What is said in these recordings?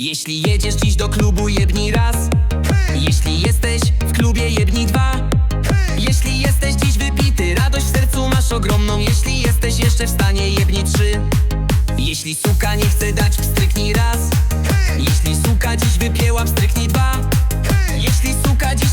Jeśli jedziesz dziś do klubu, jebnij raz. Jeśli jesteś w klubie, jebnij dwa. Jeśli jesteś dziś wypity, radość w sercu masz ogromną. Jeśli jesteś jeszcze w stanie, jebnij trzy. Jeśli suka nie chce dać, wstryknij raz. Jeśli suka dziś wypięła, wstryknij dwa. Jeśli suka dziś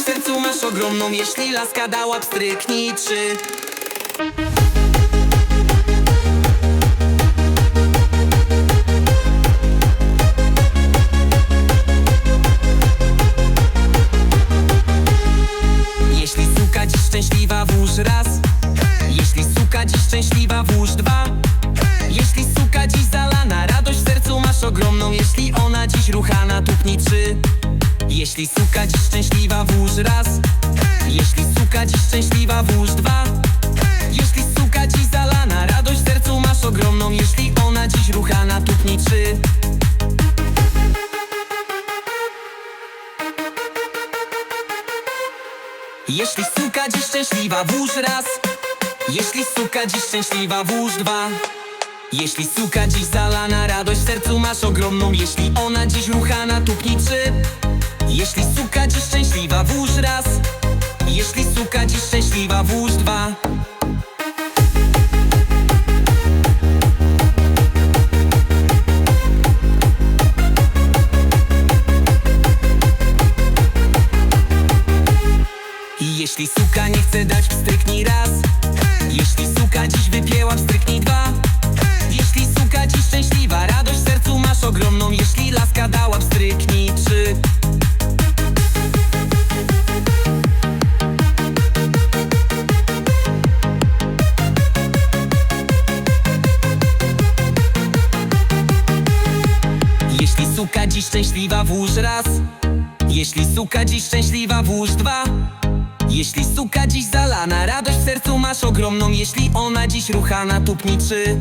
w sercu masz ogromną Jeśli laska dała, pstryknij Jeśli suka dziś szczęśliwa, włóż raz. Jeśli suka dziś szczęśliwa, włóż dwa. Jeśli suka dziś zalana, radość w sercu masz ogromną Jeśli ona dziś ruchana, tupnij trzy Jeśli suka dziś szczęśliwa, włóż raz. Jeśli suka dziś szczęśliwa, włóż dwa. Jeśli suka dziś zalana, radość w sercu masz ogromną. Jeśli ona dziś ruchana, tupnij trzy. Jeśli suka dziś szczęśliwa, włóż raz. Jeśli suka dziś szczęśliwa, włóż dwa. Jeśli suka dziś zalana, radość w sercu masz ogromną. Jeśli ona dziś ruchana, tupnij trzy szczęśliwa, I jeśli suka nie chce dać, wstryknij raz. Jeśli suka dziś wypięła, wstryknij dwa szczęśliwa, włóż raz. Jeśli suka dziś szczęśliwa, włóż dwa. Jeśli suka dziś zalana, radość w sercu masz ogromną. Jeśli ona dziś ruchana, tupnij trzy